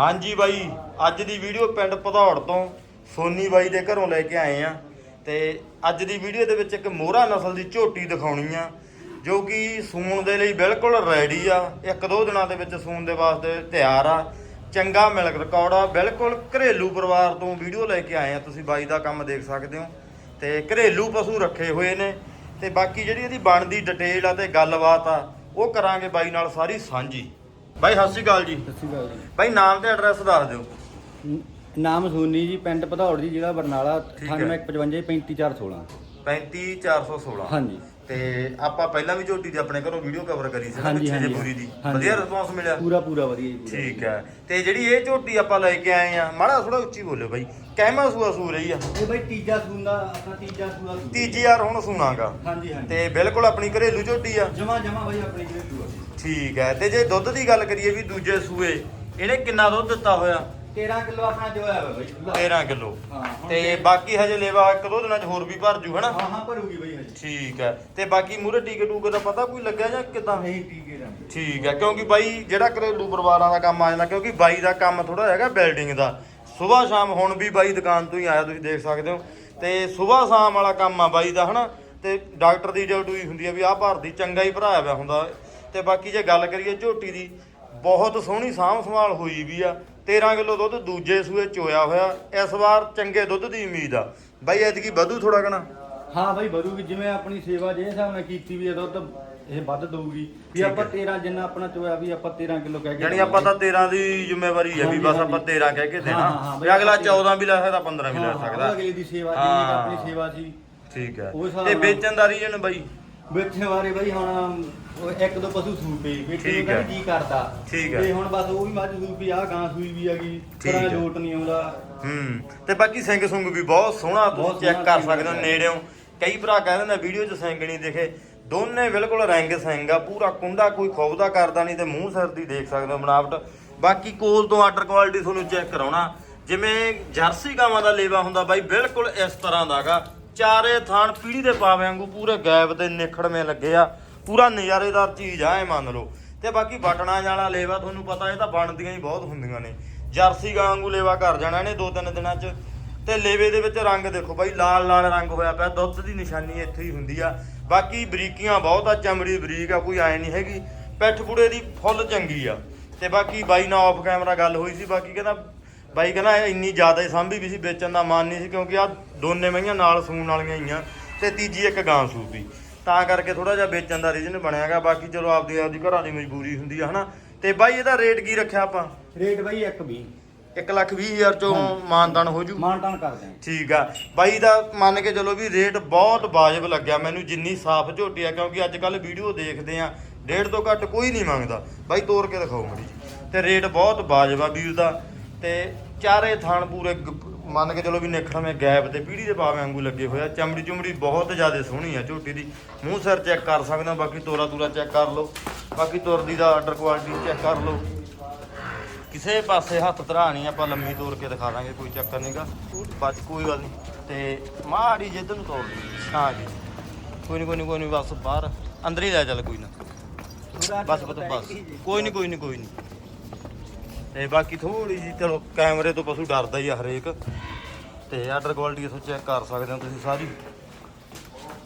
ਹਾਂਜੀ ਬਾਈ, ਅੱਜ ਦੀ ਵੀਡੀਓ ਪਿੰਡ ਭਦੌੜ ਤੋਂ ਸੋਨੀ ਬਾਈ ਦੇ ਘਰੋਂ ਲੈ ਕੇ ਆਏ ਆ ਤੇ ਅੱਜ ਦੀ ਵੀਡੀਓ ਦੇ ਵਿੱਚ ਇੱਕ ਮੋਹਰਾ ਨਸਲ ਦੀ ਝੋਟੀ ਦਿਖਾਉਣੀ ਆ, ਜੋ ਕਿ ਸੂਣ ਦੇ ਲਈ ਬਿਲਕੁਲ ਰੈਡੀ ਆ। ਇੱਕ ਦੋ ਦਿਨਾਂ ਦੇ ਵਿੱਚ ਸੂਣ ਦੇ ਵਾਸਤੇ ਤਿਆਰ ਆ। ਚੰਗਾ ਮਿਲਕ ਰਿਕਾਰਡ ਆ। ਬਿਲਕੁਲ ਘਰੇਲੂ ਪਰਿਵਾਰ ਤੋਂ ਵੀਡੀਓ ਲੈ ਕੇ ਆਏ ਆ। ਤੁਸੀਂ ਬਾਈ ਦਾ ਕੰਮ ਦੇਖ ਸਕਦੇ ਹੋ। ਤੇ ਘਰੇਲੂ ਪਸ਼ੂ ਰੱਖੇ ਹੋਏ ਨੇ। ਤੇ ਬਾਕੀ ਜਿਹੜੀ ਇਹਦੀ ਬਣਦੀ ਡਿਟੇਲ ਆ ਤੇ ਗੱਲਬਾਤ ਆ, ਉਹ ਕਰਾਂਗੇ ਬਾਈ ਨਾਲ ਸਾਰੀ ਸਾਂਝੀ। ਬਾਈ ਸਤਿ ਸ਼੍ਰੀ ਅਕਾਲ ਜੀ। ਸਤਿ ਸ਼੍ਰੀ ਅਕਾਲ ਜੀ। ਬਾਈ ਨਾਮ ਤੇ ਐਡਰੈਸ ਦੱਸ ਦਿਓ। ਨਾਮ ਸੋਨੀ ਜੀ ਪਿੰਡ ਭਦੌੜ ਜੀ ਜ਼ਿਲ੍ਹਾ ਬਰਨਾਲਾ ਠੀਕ ਹੈ। 9855 35416 35416 ਹਾਂਜੀ। ਤੇ ਆਪਾਂ ਪਹਿਲਾਂ ਵੀ ਝੋਟੀ ਦੇ ਆਪਣੇ ਘਰੋਂ ਵੀਡੀਓ ਕਵਰ ਕਰੀ ਸੀ ਨਾ ਹਾਂਜੀ, ਪਿੱਛੇ ਜੇ ਹਾਂਜੀ। ਪੂਰੀ ਦੀ। ਹਾਂਜੀ। ਵਧੀਆ ਰਿਸਪੌਂਸ ਮਿਲਿਆ। ਪੂਰਾ ਪੂਰਾ ਵਧੀਆ ਜੀ ਪੂਰਾ। ਠੀਕ ਹੈ। ਤੇ ਜਿਹੜੀ ਇਹ ਝੋਟੀ ਆਪਾਂ ਲੈ ਕੇ ਆਏ ਆ ਮਾੜਾ ਥੋੜਾ ਉੱਚੀ ਬੋਲਿਓ ਬਾਈ। ਕਹਿਮਾ ਸੂਆ ਸੂ ਰਹੀ ਆ। ਇਹ ਬਾਈ ਤੀਜਾ ਸੂੰਦਾ ਆਪਣਾ ਤੀਜਾ ਸੂਆ ਤੀਜੀ ਯਾਰ ਹੁਣ ਸੁਣਾਗਾ। ਹਾਂਜੀ ਹਾਂਜੀ। ਤੇ ਬਿਲਕੁਲ ਆਪਣੀ ਘਰੇਲੂ ਝੋਟੀ ਆ। ਜਮਾ ਜਮਾ ਬਾਈ ਆਪਣੀ ਜਿਹੜੇ ਸੂਆ ਠੀਕ ਹੈ। ਤੇ ਜੇ ਦੁੱਧ ਦੀ ਗੱਲ ਕਰੀਏ ਵੀ ਦੂਜੇ ਸੂਏ ਇਹਨੇ ਕਿੰਨਾ ਦੁੱਧ ਦਿੱਤਾ ਹੋਇਆ? 13 ਕਿਲੋ ਆਪਣਾ ਜੋ ਹੈ ਬਾਈ 13 ਕਿਲੋ। ਹਾਂ, ਹੁਣ ਤੇ ਤੇ- ਬਾਕੀ ਹਜੇ ਲੇਵਾ ਇੱਕ ਦੋ ਦਿਨਾਂ ਚ ਹੋਰ ਵੀ ਭਰ ਜੂ ਹਨਾ? ਹਾਂ ਹਾਂ ਭਰੂਗੀ ਬਾਈ ਹਜੇ। ਠੀਕ ਹੈ। ਤੇ ਬਾਕੀ ਮੂਰੇ ਟੀਕੇ ਟੂਕੇ ਦਾ ਪਤਾ ਕੋਈ ਲੱਗਿਆ ਜਾਂ ਕਿਦਾਂ? ਨਹੀਂ ਟੀਕੇ ਦਾ ਠੀਕ ਹੈ ਕਿਉਂਕਿ ਬਾਈ ਜਿਹੜਾ ਘਰੇਲੂ ਪਰਿਵਾਰਾਂ ਦਾ ਕੰਮ ਆ ਜਾਂਦਾ ਕਿਉਂਕਿ ਬਾਈ ਦਾ ਕੰਮ ਥੋੜਾ ਹੈਗਾ ਬਿਲਡਿੰਗ ਦਾ। ਸਵੇਰ ਸ਼ਾਮ ਹੁਣ ਵੀ ਬਾਈ ਦੁਕਾਨ ਤੋਂ ਹੀ ਆਇਆ ਤੁਸੀਂ ਦੇਖ ਸਕਦੇ ਹੋ। ਤੇ ਸਵੇਰ ਸ਼ਾਮ ਵਾਲਾ ਕੰਮ ਆ ਬਾਈ ਦਾ ਹਨਾ? ਤੇ ਡਾਕਟਰ ਦੀ ਡਿਊਟੀ ਹੁੰਦੀ ਆ ਵੀ ਆਹ ਭਰਦੀ ਚੰਗਾ ਹੀ ਭਰਾਇਆ ਹੋਇਆ ਹੁੰਦਾ। ਤੇ ਬਾਕੀ ਜੇ ਗੱਲ ਕਰੀਏ ਝੋਟੀ ਦੀ ਬਹੁਤ ਸੋਹਣੀ ਸਾਂਭ ਸੰਭਾਲ ਹੋਈ ਵੀ ਆ। 13 ਕਿਲੋ ਦੁੱਧ ਦੂਜੇ ਸੂਏ ਚੋਇਆ ਹੋਇਆ ਇਸ ਵਾਰ ਚੰਗੇ ਦੁੱਧ ਦੀ ਉਮੀਦ ਆ। ਬਾਈ ਐਤਕੀ ਵਧੂ ਥੋੜਾ ਕਣਾ ਹਾਂ ਬਾਈ ਭਰੂਗੀ ਜਿਵੇਂ ਆਪਣੀ ਸੇਵਾ ਜੇ ਹਿਸਾਬ ਨਾਲ ਕੀਤੀ ਵੀ ਹੈ ਦੁੱਧ ਇਹ ਵੱਧ ਦਊਗੀ। ਵੀ ਆਪਾਂ ਹੈ। 13 ਜਿੰਨਾ ਆਪਣਾ ਚੋਇਆ ਵੀ ਆਪਾਂ 13 ਕਿਲੋ ਕਹਿ ਕੇ ਯਾਨੀ ਆਪਾਂ ਤਾਂ 13 ਦੀ ਜ਼ਿੰਮੇਵਾਰੀ ਹੈ ਵੀ ਬਸ। ਆਪਾਂ 13 ਕਹਿ ਕੇ ਦੇਣਾ। ਵੀ ਅਗਲਾ ਬਈ 14 ਵੀ ਲੈ ਸਕਦਾ 15 ਵੀ ਲੈ ਸਕਦਾ। ਅਗਲੇ ਦੀ ਸੇਵਾ ਜਿੰਨੀ ਕੁ ਆਪਣੀ। ਸੇਵਾ ਸੀ। ਠੀਕ ਹੈ। ਤੇ ਵੇਚਣ ਦਾ ਰੀਜਨ ਬਾਈ? ਵੇਚਣ ਬਾਰੇ ਬਾਈ ਹੁਣ ਉਹ ਇੱਕ ਦੋ ਪਸ਼ੂ ਠੀਕ ਨੂੰ ਹੈ। ਕਹਿੰਦੇ ਕੀ ਕਰਦਾ। ਠੀਕ ਹੈ। ਤੇ ਹੁਣ ਬਸ ਉਹ ਵੀ ਮੱਝ ਸੂਪੀ ਆ ਗਾਂ ਸੂਈ ਵੀ ਹੈਗੀ ਠੀਕ ਤਰਾ ਹੈ। ਲੋਟ ਨਹੀਂ ਆਉਂਦਾ। ਹੂੰ ਤੇ ਬਾਕੀ ਸਿੰਘ ਸੁੰਗ ਵੀ ਬਹੁਤ ਸੋਹਣਾ ਤੁਸੀਂ ਚੈੱਕ ਕਰ ਸਕਦੇ ਹੋ ਸਿੰਘ ਨੇੜਿਓਂ। ਕਈ ਭਰਾ ਕਹਿੰਦੇ ਨੇ ਵੀਡੀਓ 'ਚ ਸਿੰਘ ਨਹੀਂ ਦਿਖੇ। ਦੋਨੇ ਬਿਲਕੁਲ ਰੰਗ ਸਿੰਘ ਆ ਪੂਰਾ ਕੁੰਡਾ ਕੋਈ ਖੋਬਦਾ ਕਰਦਾ ਨਹੀਂ ਤੇ ਮੂੰਹ ਸਿਰ ਦੀ ਦੇਖ ਸਕਦੇ ਹੋ ਬਣਾਵਟ। ਬਾਕੀ ਕੋਲ ਤੋਂ ਆਰਡਰ ਕੁਆਲਿਟੀ ਤੁਹਾਨੂੰ ਚੈੱਕ ਕਰਾਉਣਾ। ਜਿਵੇਂ ਜਰਸੀ ਗਾਵਾਂ ਦਾ ਲੇਵਾ ਹੁੰਦਾ ਬਾਈ ਬਿਲਕੁਲ ਇਸ ਤਰ੍ਹਾਂ ਦਾਗਾ ਚਾਰੇ ਥਾਣ ਪੀੜੀ ਦੇ ਪਾਵੇ ਵਾਂਗੂ ਪੂਰੇ ਗੈਪ ਤੇ ਨਿਖੜਵੇਂ ਲੱਗੇ ਆ। ਪੂਰਾ ਨਜ਼ਾਰੇਦਾਰ ਚੀਜ਼ ਆ, ਇਹ ਮੰਨ ਲਓ। ਤੇ ਬਾਕੀ ਬਟਣਾ ਵਾਲਾ ਲੇਵਾ ਤੁਹਾਨੂੰ ਪਤਾ, ਇਹ ਤਾਂ ਬਣਦੀਆਂ ਹੀ ਬਹੁਤ ਹੁੰਦੀਆਂ ਨੇ। ਜਰਸੀ ਗਾਂ ਵਾਂਗੂ ਲੇਵਾ ਕਰ ਜਾਣਾ ਨੇ ਦੋ ਤਿੰਨ ਦਿਨਾਂ 'ਚ। ਤੇ ਲੇਵੇ ਦੇ ਵਿੱਚ ਰੰਗ ਦੇਖੋ ਬਾਈ, ਲਾਲ ਲਾਲ ਰੰਗ ਹੋਇਆ ਪਿਆ, ਦੁੱਧ ਦੀ ਨਿਸ਼ਾਨੀ ਇੱਥੇ ਹੀ ਹੁੰਦੀ ਆ। ਬਾਕੀ ਬਰੀਕੀਆਂ ਬਹੁਤ ਆ, ਚਮੜੀ ਬਰੀਕ ਆ, ਕੋਈ ਐ ਨਹੀਂ ਹੈਗੀ। ਪਿੱਠ ਪੁੜੇ ਦੀ ਫੁੱਲ ਚੰਗੀ ਆ। ਤੇ ਬਾਕੀ ਬਾਈ ਨਾਲ ਆਫ ਕੈਮਰਾ ਗੱਲ ਹੋਈ ਸੀ, ਬਾਕੀ ਕਹਿੰਦਾ ਬਾਈ ਕਹਿੰਦਾ ਇਹ ਇੰਨੀ ਜ਼ਿਆਦਾ ਹੀ ਸਾਂਭੀ ਵੀ ਸੀ ਵੇਚਣ ਦਾ ਮਨ ਨਹੀਂ ਸੀ ਕਿਉਂਕਿ ਆ ਦੋਨੇ ਮਈਆਂ ਨਾਲ ਸੂਣ ਵਾਲੀਆਂ ਹੀ ਆ ਤੇ ਤੀਜੀ ਇੱਕ ਗਾਂ ਸੂਪੀ ਤਾਂ ਕਰਕੇ ਥੋੜਾ ਜਿਹਾ ਵੇਚਣ ਦਾ ਰੀਜਨ ਬਣਿਆਗਾ ਬਾਕੀ ਚਲੋ ਆਪਦੀ ਆਪਦੀ ਘਰਾਂ ਦੀ ਮਜਬੂਰੀ ਹੁੰਦੀ ਆ ਹਨਾ? ਤੇ ਬਾਈ ਇਹਦਾ ਰੇਟ ਕੀ ਰੱਖਿਆ ਆਪਾਂ? ਰੇਟ ਬਾਈ 120 1 ਲੱਖ ਵੀਹ ਹਜ਼ਾਰ ਚੋਂ ਮਾਨਦਾਨ ਹੋ ਜੂ? ਮਾਨਟਾਨ ਕਰਦੇ ਆ ਠੀਕ ਆ। ਬਾਈ ਦਾ ਮੰਨ ਕੇ ਚਲੋ ਵੀ ਰੇਟ ਬਹੁਤ ਵਾਜਬ ਲੱਗਿਆ ਮੈਨੂੰ ਜਿੰਨੀ ਸਾਫ਼ ਝੋਟੀ ਆ ਕਿਉਂਕਿ ਅੱਜ ਕੱਲ ਵੀਡੀਓ ਦੇਖਦੇ ਆ ਡੇਢ ਤੋਂ ਘੱਟ ਕੋਈ ਨਹੀਂ ਮੰਗਦਾ। ਬਾਈ ਤੋੜ ਕੇ ਦਿਖਾਓ ਮੜੀ ਤੇ ਰੇਟ ਬਹੁਤ ਵਾਜਬ ਆ ਵੀਰ ਦਾ। ਤੇ ਚਾਰੇ ਥਾਣ ਪੂਰੇ ਗ- ਮੰਨ ਕੇ ਚਲੋ ਵੀ ਨਿਖੜਵੇਂ ਗੈਪ ਤੇ ਪੀੜੀ ਦੇ ਪਾਵੇਂ ਵਾਂਗੂ ਲੱਗੇ ਹੋਇਆ ਚਮੜੀ ਚੁਮੜੀ ਬਹੁਤ ਜ਼ਿਆਦਾ ਸੋਹਣੀ ਆ ਝੋਟੀ ਦੀ। ਮੂੰਹ ਸਿਰ ਚੈੱਕ ਕਰ ਸਕਦੇ ਬਾਕੀ ਤੋਰਾ ਤੂਰਾ ਚੈੱਕ ਕਰ ਲਓ। ਬਾਕੀ ਤੁਰਦੀ ਦਾ ਆਰਡਰ ਕੁਆਲਿਟੀ ਚੈੱਕ ਕਰ ਲਓ। ਕਿਸੇ ਪਾਸੇ ਹੱਥ ਧਰਾਣੀ ਆਪਾਂ ਲੰਮੀ ਤੋੜ ਕੇ ਦਿਖਾ ਦਾਂਗੇ ਕੋਈ ਚੱਕਰ ਨਹੀਂਗਾ ਬਸ ਕੋਈ ਗੱਲ ਨਹੀਂ ਤੇ ਮਾੜੀ ਜਿੱਦ ਨੂੰ ਤੋੜ ਲਈ। ਹਾਂ ਜੀ। ਕੋਈ ਨਹੀਂ ਕੋਈ ਨਹੀਂ ਕੋਈ ਨਹੀਂ ਬਸ ਬਾਹਰ। ਅੰਦਰ ਹੀ ਲੈ ਚੱਲ ਕੋਈ ਨਾ। ਬਸ ਬਸ। ਬਸ ਕੋਈ ਨਹੀਂ ਕੋਈ ਨਹੀਂ ਕੋਈ ਨਹੀਂ ਤੇ ਬਾਕੀ ਥੋੜੀ ਜੀ ਚਲੋ ਕੈਮਰੇ ਤੋਂ ਪਸ਼ੂ ਡਰਦਾ ਹੀ ਆ ਹਰੇਕ। ਤੇ ਆਰਡਰ ਕੁਆਲਿਟੀ ਇਥੋਂ ਚੈੱਕ ਕਰ ਸਕਦੇ ਹੋ ਤੁਸੀਂ ਸਾਰੀ।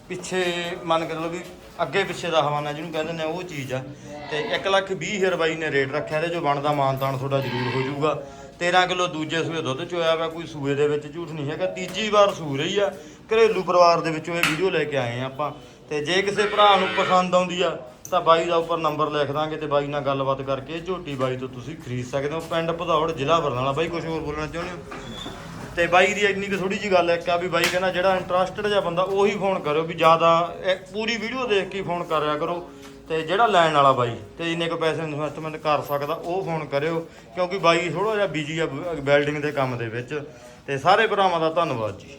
ਪਿੱਛੇ ਮੰਨ ਕੇ ਚਲੋ ਵੀ ਅੱਗੇ ਪਿੱਛੇ ਦਾ ਹਵਾਨਾ ਜਿਹਨੂੰ ਕਹਿੰਦੇ ਨੇ ਉਹ ਚੀਜ਼ ਆ। ਤੇ 1 ਲੱਖ 20 ਹਜ਼ਾਰ ਬਾਈ ਨੇ ਰੇਟ ਰੱਖਿਆ ਤੇ ਜੋ ਬਣਦਾ ਮਾਨਤਾਨ ਤੁਹਾਡਾ ਜ਼ਰੂਰ ਹੋ ਜਾਊਗਾ। 13 ਕਿਲੋ ਦੂਜੇ ਸੂਏ ਦੁੱਧ ਚੋਇਆ ਵਾ, ਕੋਈ ਸੂਏ ਦੇ ਵਿੱਚ ਝੂਠ ਨਹੀਂ ਹੈਗਾ। ਤੀਜੀ ਵਾਰ ਸੂ ਰਹੀ ਆ। ਘਰੇਲੂ ਪਰਿਵਾਰ ਦੇ ਵਿੱਚੋਂ ਇਹ ਵੀਡੀਓ ਲੈ ਕੇ ਆਏ ਆ ਆਪਾਂ। ਤੇ ਜੇ ਕਿਸੇ ਭਰਾ ਨੂੰ ਪਸੰਦ ਆਉਂਦੀ ਆ ਤਾਂ ਬਾਈ ਦਾ ਉੱਪਰ ਨੰਬਰ ਲਿਖ ਦਾਂਗੇ ਤੇ ਬਾਈ ਨਾਲ ਗੱਲਬਾਤ ਕਰਕੇ ਝੋਟੀ ਬਾਈ ਤੋਂ ਤੁਸੀਂ ਖਰੀਦ ਸਕਦੇ ਹੋ। ਪਿੰਡ ਭਦੌੜ, ਜ਼ਿਲ੍ਹਾ ਬਰਨਾਲਾ। ਬਾਈ ਕੁਝ ਹੋਰ ਬੋਲਣਾ ਚਾਹੁੰਦੇ ਹੋ? ਤੇ ਬਾਈ ਦੀ ਇੰਨੀ ਕੁ ਥੋੜੀ ਜੀ ਗੱਲ ਹੈ ਕਿ ਆ ਵੀ ਬਾਈ ਕਹਿੰਦਾ ਜਿਹੜਾ ਇੰਟਰਸਟਡ ਜਿਹਾ ਬੰਦਾ ਉਹੀ ਫੋਨ ਕਰਿਓ ਵੀ ਜ਼ਿਆਦਾ ਪੂਰੀ ਵੀਡੀਓ ਦੇਖ ਕੇ ਫੋਨ ਕਰਿਆ ਕਰੋ। ਤੇ ਜਿਹੜਾ ਲੈਣ ਵਾਲਾ ਬਾਈ, ਤੇ ਇੰਨੇ ਕੁ ਪੈਸੇ ਇਨਵੈਸਟਮੈਂਟ ਕਰ ਸਕਦਾ, ਉਹ ਫੋਨ ਕਰਿਓ। ਕਿਉਂਕਿ ਬਾਈ ਥੋੜਾ ਜਿਹਾ ਬਿਜ਼ੀ ਆ ਬਿਲਡਿੰਗ ਦੇ ਕੰਮ ਦੇ ਵਿੱਚ। ਤੇ ਸਾਰੇ ਭਰਾਵਾਂ ਦਾ ਧੰਨਵਾਦ ਜੀ।